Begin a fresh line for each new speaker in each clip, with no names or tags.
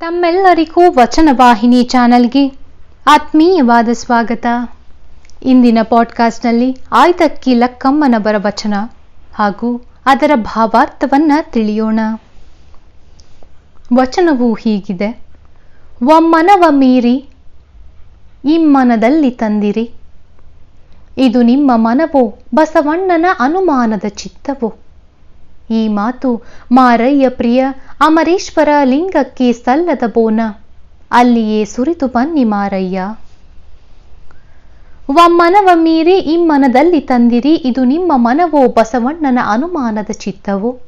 ತಮ್ಮೆಲ್ಲರಿಗೂ ವಚನವಾಹಿನಿ ಚಾನಲ್ಗೆ ಆತ್ಮೀಯವಾದ ಸ್ವಾಗತ. ಇಂದಿನ ಪಾಡ್ಕಾಸ್ಟ್ನಲ್ಲಿ ಆಯ್ದಕ್ಕಿ ಲಕ್ಕಮ್ಮನವರ ವಚನ ಹಾಗೂ ಅದರ ಭಾವಾರ್ಥವನ್ನ ತಿಳಿಯೋಣ. ವಚನವು ಹೀಗಿದೆ. ಒಮ್ಮನವ ಮೀರಿ, ಇಮ್ಮನದಲ್ಲಿ ತಂದಿರಿ. ಇದು ನಿಮ್ಮ ಮನವೋ ಬಸವಣ್ಣನ ಅನುಮಾನದ ಚಿತ್ತವೋ? ಈ ಮಾತು ಮಾರಯ್ಯ ಪ್ರಿಯ ಅಮರೇಶ್ವರ ಲಿಂಗಕ್ಕೆ ಸಲ್ಲದ ಬೋನ. ಅಲ್ಲಿಯೇ ಸುರಿತು ಬನ್ನಿ ಮಾರಯ್ಯ. ಒಮ್ಮನವ ಮೀರಿ ಇಮ್ಮನದಲ್ಲಿ ತಂದಿರಿ, ಇದು ನಿಮ್ಮ ಮನವೋ ಬಸವಣ್ಣನ ಅನುಮಾನದ ಚಿತ್ತವೋ.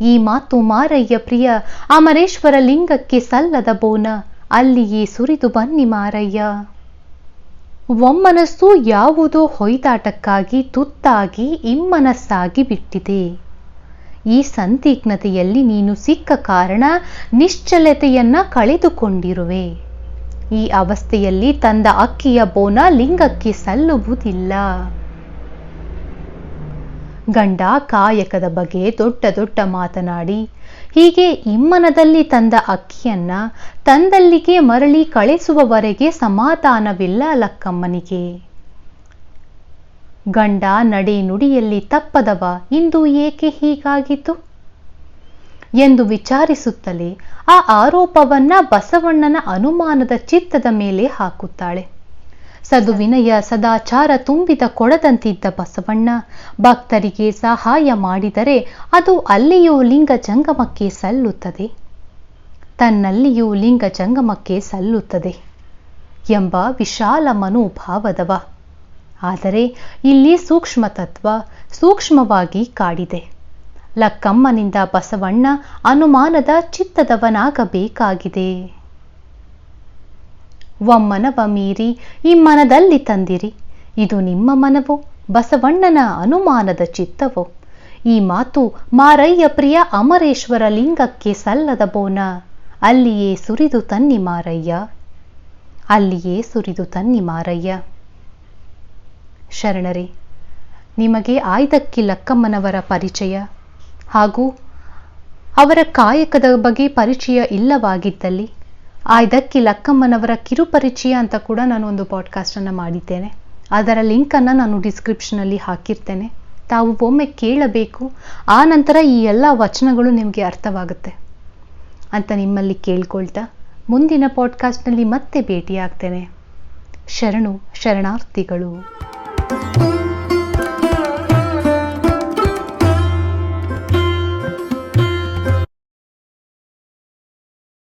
ಈ ಮಾತು ಮಾರಯ್ಯ ಪ್ರಿಯ ಅಮರೇಶ್ವರ ಲಿಂಗಕ್ಕೆ ಸಲ್ಲದ ಬೋನ. ಅಲ್ಲಿಯೇ ಸುರಿದು ಬನ್ನಿ ಮಾರಯ್ಯ. ಒಮ್ಮನಸ್ಸು ಯಾವುದೋ ಹೊಯ್ದಾಟಕ್ಕಾಗಿ ತುತ್ತಾಗಿ ಇಮ್ಮನಸ್ಸಾಗಿ ಬಿಟ್ಟಿದೆ. ಈ ಸಂತೀಕ್ಷ್ಣತೆಯಲ್ಲಿ ನೀನು ಸಿಕ್ಕ ಕಾರಣ ನಿಶ್ಚಲತೆಯನ್ನ ಕಳೆದುಕೊಂಡಿರುವೆ. ಈ ಅವಸ್ಥೆಯಲ್ಲಿ ತಂದ ಅಕ್ಕಿಯ ಬೋನ ಲಿಂಗಕ್ಕೆ ಸಲ್ಲುವುದಿಲ್ಲ. ಗಂಡ ಕಾಯಕದ ಬಗ್ಗೆ ದೊಡ್ಡ ದೊಡ್ಡ ಮಾತನಾಡಿ, ಹೀಗೆ ಇಮ್ಮನದಲ್ಲಿ ತಂದ ಅಕ್ಕಿಯನ್ನ ತಂದಲ್ಲಿಗೆ ಮರಳಿ ಕಳಿಸುವವರೆಗೆ ಸಮಾಧಾನವಿಲ್ಲ ಲಕ್ಕಮ್ಮನಿಗೆ. ಗಂಡ ನಡೆ ನುಡಿಯಲ್ಲಿ ತಪ್ಪದವ ಇಂದು ಏಕೆ ಹೀಗಾಗಿತು ಎಂದು ವಿಚಾರಿಸುತ್ತಲೇ ಆ ಆರೋಪವನ್ನ ಬಸವಣ್ಣನ ಅನುಮಾನದ ಚಿತ್ತದ ಮೇಲೆ ಹಾಕುತ್ತಾಳೆ. ಸದುವಿನಯ ಸದಾಚಾರ ತುಂಬಿದ ಕೊಡದಂತಿದ್ದ ಬಸವಣ್ಣ, ಭಕ್ತರಿಗೆ ಸಹಾಯ ಮಾಡಿದರೆ ಅದು ಅಲ್ಲಿಯೂ ಲಿಂಗ ಜಂಗಮಕ್ಕೆ ಸಲ್ಲುತ್ತದೆ. ತನ್ನಲ್ಲಿಯೂ ಲಿಂಗ ಜಂಗಮಕ್ಕೆ ಸಲ್ಲುತ್ತದೆ ಎಂಬ ವಿಶಾಲ ಮನೋಭಾವದವ ಆದರೆ ಇಲ್ಲಿ ಸೂಕ್ಷ್ಮ ತತ್ವ ಸೂಕ್ಷ್ಮವಾಗಿ ಕಾಡಿದೆ. ಲಕ್ಕಮ್ಮನಿಂದ ಬಸವಣ್ಣ ಅನುಮಾನದ ಚಿತ್ತದವನಾಗಬೇಕಾಗಿದೆ. ಒಮ್ಮನವ ಮೀರಿ ಈ ಮನದಲ್ಲಿ ತಂದಿರಿ. ಇದು ನಿಮ್ಮ ಮನವೋ? ಬಸವಣ್ಣನ ಅನುಮಾನದ ಚಿತ್ತವೋ? ಈ ಮಾತು ಮಾರಯ್ಯ ಪ್ರಿಯ ಅಮರೇಶ್ವರ ಲಿಂಗಕ್ಕೆ ಸಲ್ಲದ ಬೋನ. ಅಲ್ಲಿಯೇ ಸುರಿದು ತನ್ನಿ ಮಾರಯ್ಯ. ಅಲ್ಲಿಯೇ ಸುರಿದು ತನ್ನಿ ಮಾರಯ್ಯ. ಶರಣರೇ, ನಿಮಗೆ ಆಯ್ದಕ್ಕಿ ಲಕ್ಕಮ್ಮನವರ ಪರಿಚಯ ಹಾಗೂ ಅವರ ಕಾಯಕದ ಬಗ್ಗೆ ಪರಿಚಯ ಇಲ್ಲವಾಗಿದ್ದಲ್ಲಿ ಆಯ್ದಕ್ಕಿ ಲಕ್ಕಮ್ಮನವರ ಕಿರುಪರಿಚಯ ಅಂತ ಕೂಡ ನಾನು ಒಂದು ಪಾಡ್ಕಾಸ್ಟನ್ನು ಮಾಡಿದ್ದೇನೆ. ಅದರ ಲಿಂಕನ್ನು ನಾನು ಡಿಸ್ಕ್ರಿಪ್ಷನಲ್ಲಿ ಹಾಕಿರ್ತೇನೆ. ತಾವು ಒಮ್ಮೆ ಕೇಳಬೇಕು, ಆ ನಂತರ ಈ ಎಲ್ಲ ವಚನಗಳು ನಿಮಗೆ ಅರ್ಥವಾಗುತ್ತೆ ಅಂತ ನಿಮ್ಮಲ್ಲಿ ಕೇಳ್ಕೊಳ್ತಾ ಮುಂದಿನ ಪಾಡ್ಕಾಸ್ಟ್ನಲ್ಲಿ ಮತ್ತೆ ಭೇಟಿಯಾಗ್ತೇನೆ. ಶರಣು, ಶರಣಾರ್ಥಿಗಳು.